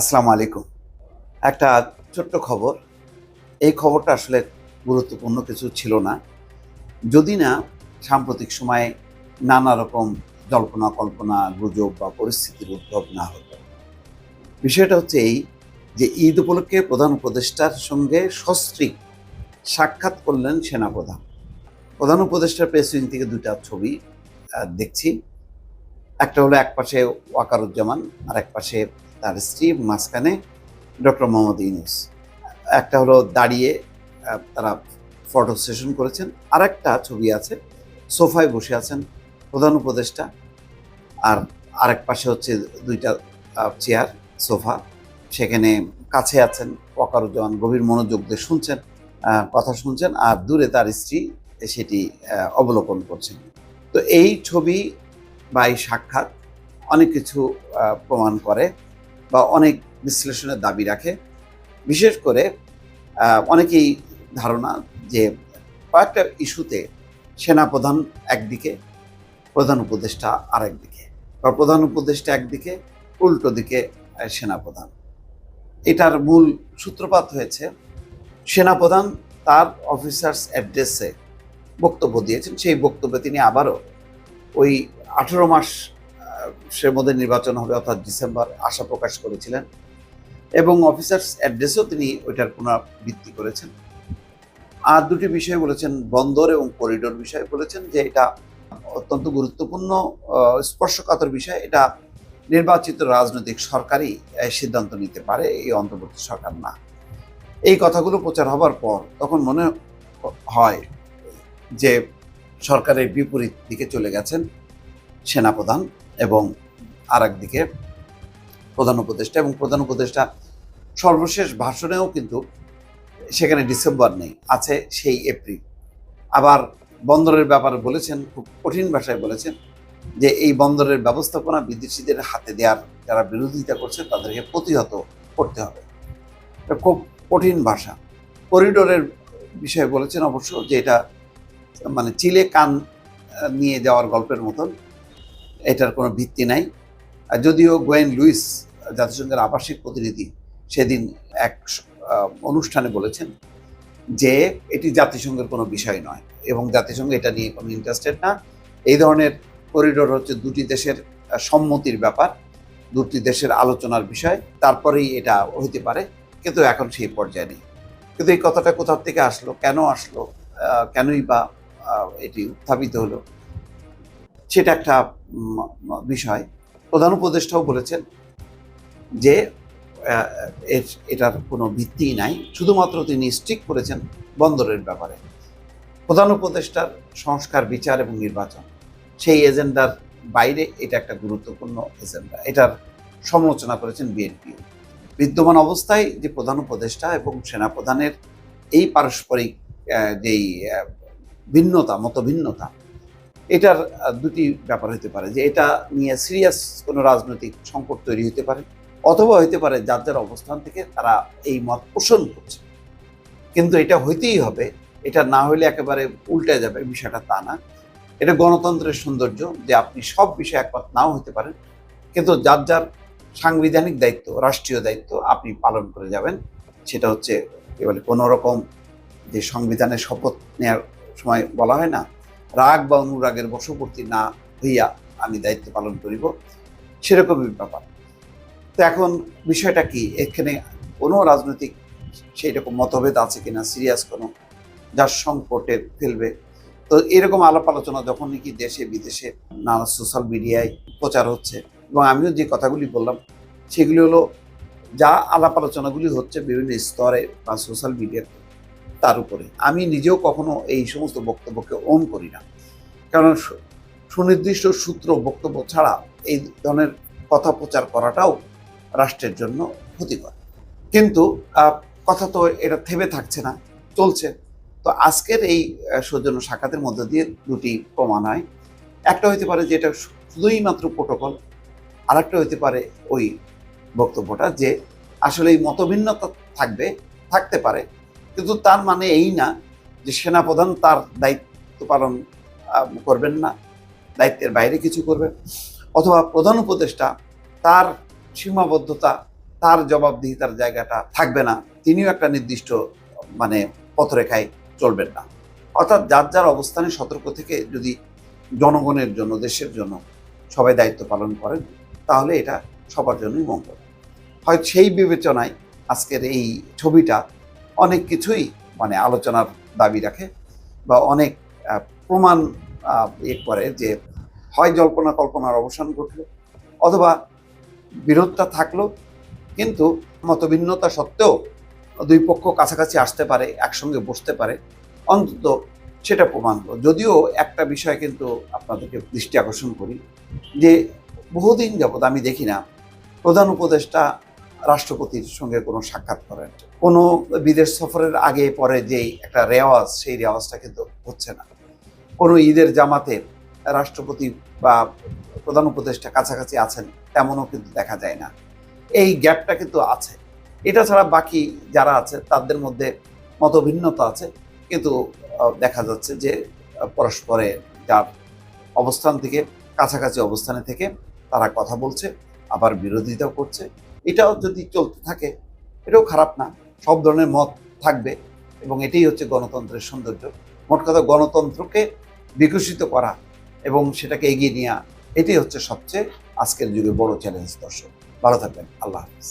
আসসালামু আলাইকুম। একটা ছোট্ট খবর। এই খবরটা আসলে গুরুত্বপূর্ণ কিছু ছিল না। যদি না, সাম্প্রতিক সময়ে নানা রকম জল্পনা, কল্পনা, গুজব বা পরিস্থিতির উদ্ভব না হতো বিষয়টা হচ্ছে এই যে ঈদ উপলক্ষে প্রধান উপদেষ্টার সঙ্গে সস্ত্রীক সাক্ষাৎ করলেন সেনাপ্রধান। প্রধান উপদেষ্টার প্রেস উইং থেকে দুটা ছবি দেখছি। একটা হলো এক পাশে ওয়াকারুজ্জামান, আর এক পাশে তার স্ত্রী মাঝখানে ডক্টর মোহাম্মদ ইউনুস। একটা হলো দাঁড়িয়ে তারা ফটো সেশন করেছেন। আর একটা ছবি আছে, সোফায় বসে আছেন প্রধান উপদেষ্টা। আর আরেক পাশে হচ্ছে দুইটা চেয়ার সোফা। সেখানে কাছে আছেন, ওয়াকারুজ্জামান গভীর মনোযোগ দিয়ে শুনছেন কথা শুনছেন। আর দূরে তার স্ত্রী সেটি অবলোকন করছেন। তো এই ছবি বা এই সাক্ষাৎ অনেক কিছু প্রমাণ করে। বা অনেক বিশ্লেষণের দাবি রাখে। বিশেষ করে অনেকেই ধারণা যে কয়েকটা ইস্যুতে সেনাপ্রধান একদিকে, প্রধান উপদেষ্টা আরেকদিকে বা প্রধান উপদেষ্টা একদিকে, উল্টো দিকে সেনাপ্রধান। এটার মূল সূত্রপাত হয়েছে, সেনাপ্রধান তার অফিসার্স অ্যাড্রেসে বক্তব্য দিয়েছেন। সেই বক্তব্যে তিনি আবারও ওই আঠেরো মাস সে মধ্যে নির্বাচন হবে, অর্থাৎ ডিসেম্বর আশা প্রকাশ করেছিলেন। এবং অফিসার্স অ্যাড্রেসও তিনি ওইটার পুনরাবৃত্তি করেছেন। আর দুটি বিষয় বলেছেন, বন্দর এবং করিডোর বিষয়ে বলেছেন, যে এটা অত্যন্ত গুরুত্বপূর্ণ স্পর্শকাতর বিষয়। এটা নির্বাচিত রাজনৈতিক সরকারই সিদ্ধান্ত নিতে পারে, এই অন্তর্বর্তী সরকার না। এই কথাগুলো প্রচার হবার পর তখন মনে হয় যে সরকারের বিপরীত দিকে চলে গেছেন সেনাপ্রধান এবং আর দিকে প্রধান উপদেষ্টা এবং প্রধান উপদেষ্টা সর্বশেষ ভাষণেও কিন্তু সেখানে ডিসেম্বর নেই, আছে সেই এপ্রিল। আবার বন্দরের ব্যাপারে বলেছেন, খুব কঠিন ভাষায় বলেছেন যে এই বন্দরের ব্যবস্থাপনা বিদেশিদের হাতে দেওয়ার যারা বিরোধিতা করছে তাদেরকে প্রতিহত করতে হবে। খুব কঠিন ভাষা। করিডোরের বিষয়ে বলেছেন অবশ্য যে এটা মানে চিলে কান নিয়ে যাওয়ার গল্পের মতন, এটার কোনো ভিত্তি নাই। যদিও গোয়েন লুইস জাতিসংঘের আবাসিক প্রতিনিধি সেদিন এক অনুষ্ঠানে বলেছেন যে এটি জাতিসংঘের কোনো বিষয় নয় এবং জাতিসংঘ এটা নিয়ে কোনো ইন্টারেস্টেড না। এই ধরনের করিডোর হচ্ছে দুটি দেশের সম্মতির ব্যাপার, দুটি দেশের আলোচনার বিষয়, তারপরেই এটা হইতে পারে, কিন্তু এখন সেই পর্যায়ে নেই। কিন্তু এই কথাটা কোথাও থেকে আসলো, কেন আসলো কেনই বা এটি উত্থাপিত হলো, সেটা একটা বিষয়। প্রধান উপদেষ্টাও বলেছেন যে এর- এটার কোনো ভিত্তি নাই। শুধুমাত্র তিনি স্ট্রিক করেছেন বন্দরের ব্যাপারে। প্রধান উপদেষ্টার সংস্কার, বিচার এবং নির্বাচন, সেই এজেন্ডার বাইরে এটা একটা গুরুত্বপূর্ণ এজেন্ডা। এটার সমালোচনা করেছেন বিএনপি। বিদ্যমান অবস্থায় যে প্রধান উপদেষ্টা এবং সেনাপ্রধানের এই পারস্পরিক যেই ভিন্নতা, মতভিন্নতা এটার দুটি ব্যাপার হতে পারে যে এটা নিয়ে সিরিয়াস কোনো রাজনৈতিক সংকট তৈরি হতে পারে, অথবা হইতে পারে যার যার অবস্থান থেকে তারা এই মত পোষণ করছে। কিন্তু এটা হইতেই হবে, এটা না হইলে একেবারে উল্টে যাবে, বিষয়টা তা না। এটা গণতন্ত্রের সৌন্দর্য যে আপনি সব বিষয়ে একমত নাও হতে পারেন, কিন্তু যার যার সাংবিধানিক দায়িত্ব, রাষ্ট্রীয় দায়িত্ব আপনি পালন করে যাবেন, সেটা হচ্ছে এবারে কোনো রকম যে সংবিধানের শপথ নেওয়ার সময় বলা হয় না রাগ বা অনুরাগের বশবর্তী না হইয়া আমি দায়িত্ব পালন করিব, সেরকমই ব্যাপার। তো এখন বিষয়টা কি? এখানে কোনো রাজনৈতিক সেই রকম মতভেদ আছে কিনা? সিরিয়াস কোনো যার সংকটে ফেলবে? তো এরকম আলাপ আলোচনা যখন নাকি দেশে, বিদেশে নানা সোশ্যাল মিডিয়ায় প্রচার হচ্ছে এবং আমিও যে কথাগুলি বললাম, সেগুলি হলো যা আলাপ আলোচনাগুলি হচ্ছে বিভিন্ন স্তরে বা সোশ্যাল মিডিয়াতে তার উপরে। আমি নিজেও কখনো এই সমস্ত বক্তব্যকে অন করি না। কারণ সুনির্দিষ্ট সূত্র বক্তব্য ছাড়া এই ধরনের কথা প্রচার করাটাও রাষ্ট্রের জন্য ক্ষতিকর। কিন্তু কথা তো এটা থেমে থাকছে না, চলছে। তো আজকের এই সৌজন্য সাক্ষাতের মধ্য দিয়ে দুটি প্রমাণ হয়। একটা হইতে পারে যে এটা শুধুই মাত্র প্রোটোকল আর একটা হইতে পারে ওই বক্তব্যটা যে আসলে এই মতভিন্নতা থাকবে, থাকতে পারে। কিন্তু তার মানে এই না যে সেনাপ্রধান তার দায়িত্ব পালন করবেন না, দায়িত্বের বাইরে কিছু করবেন। অথবা প্রধান উপদেষ্টা তার সীমাবদ্ধতা, তার জবাবদিহিতার জায়গাটা থাকবে না, তিনিও একটা নির্দিষ্ট মানে পথরেখায় চলবেন না। অর্থাৎ যার যার অবস্থানে সতর্ক থেকে যদি জনগণের জন্য, দেশের জন্য সবাই দায়িত্ব পালন করেন, তাহলে এটা সবার জন্যই মঙ্গল। হয়তো সেই বিবেচনায় আজকের এই ছবিটা অনেক কিছুই মানে আলোচনার দাবি রাখে বা অনেক প্রমাণ ইয়ে করে যে হয় জল্পনা কল্পনার অবসান ঘটলো অথবা বিরোধটা থাকল কিন্তু মতভিন্নতা সত্ত্বেও দুই পক্ষ কাছাকাছি আসতে পারে, একসঙ্গে বসতে পারে, অন্তত সেটা প্রমাণ হলো। যদিও একটা বিষয় কিন্তু আপনাদেরকে দৃষ্টি আকর্ষণ করি যে বহুদিন যাবৎ আমি দেখি না, প্রধান উপদেষ্টা রাষ্ট্রপতির সঙ্গে কোনো সাক্ষাৎ করেন। কোনো বিদেশ সফরের আগে, পরে যেই একটা রেওয়াজ, সেই রেওয়াজটা কিন্তু হচ্ছে না। কোনো ঈদের জামাতে রাষ্ট্রপতি বা প্রধান উপদেষ্টা কাছাকাছি আছেন, তেমনও কিন্তু দেখা যায় না। এই গ্যাপটা কিন্তু আছে। এটা ছাড়া বাকি যারা আছে, তাদের মধ্যে মতভিন্নতা আছে। কিন্তু দেখা যাচ্ছে যে, পরস্পরে যার অবস্থান থেকে, কাছাকাছি অবস্থানে থেকে তারা কথা বলছে, আবার বিরোধিতাও করছে। এটাও যদি চলতে থাকে, এটাও খারাপ না। সব ধরনের মত থাকবে এবং এটাই হচ্ছে গণতন্ত্রের সৌন্দর্য। মোট কথা গণতন্ত্রকে বিকশিত করা এবং সেটাকে এগিয়ে নেওয়া এটাই হচ্ছে সবচেয়ে আজকের যুগে বড় চ্যালেঞ্জ দর্শক। ভালো থাকবেন। আল্লাহ হাফিজ।